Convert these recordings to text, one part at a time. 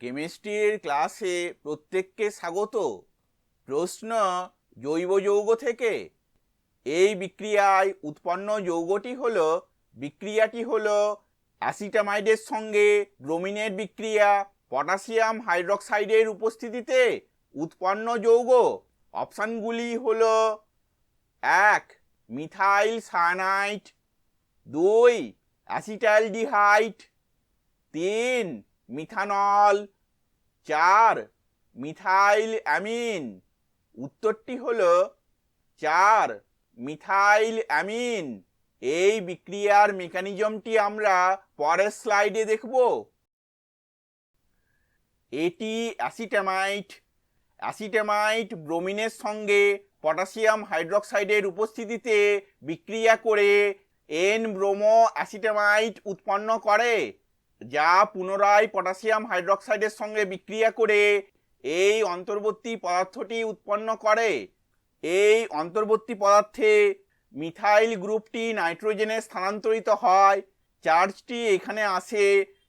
কেমিস্ট্রির ক্লাসে প্রত্যেককে স্বাগত। প্রশ্ন জৈব যৌগ থেকে। এই বিক্রিয়ায় উৎপন্ন যৌগটি হলো, বিক্রিয়াটি হলো অ্যাসিটামাইডের সঙ্গে ব্রোমিনের বিক্রিয়া, পটাশিয়াম হাইড্রক্সাইডের উপস্থিতিতে উৎপন্ন যৌগ। অপশানগুলি হল, এক, মিথাইল সায়ানাইড দুই অ্যাসিটালডিহাইড তিন মিথানল চার মিথাইল অ্যামিন। উত্তরটি হল চার মিথাইল অ্যামিন। এই বিক্রিয়ার মেকানিজমটি আমরা পরের স্লাইডে দেখব। এটি অ্যাসিটামাইট। অ্যাসিটামাইট ব্রোমিনের সঙ্গে পটাশিয়াম হাইড্রক্সাইডের উপস্থিতিতে বিক্রিয়া করে এন ব্রোমো অ্যাসিটামাইট উৎপন্ন করে। যা পুনরায় পটাশিয়াম হাইড্রক্সাইডের সঙ্গে বিক্রিয়া করে এই অন্তর্বর্তী পদার্থটি উৎপন্ন করে। এই অন্তর্বর্তী পদার্থে মিথাইল গ্রুপটি নাইট্রোজেনে স্থানান্তরিত হয়, চার্জটি এখানে আসে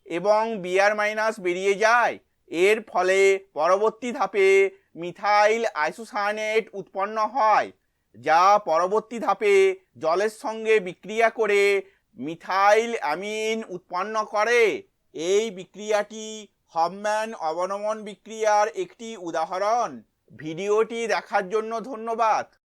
এবং বিআর মাইনাস বেরিয়ে যায়। এর ফলে পরবর্তী ধাপে মিথাইল আইসোসায়ানেট উৎপন্ন হয়, যা পরবর্তী ধাপে জলের সঙ্গে বিক্রিয়া করে মিথাইল অ্যামিন উৎপন্ন করে। এই বিক্রিয়াটি হবম্যান অবনমন বিক্রিয়ার একটি উদাহরণ। ভিডিওটি দেখার জন্য ধন্যবাদ।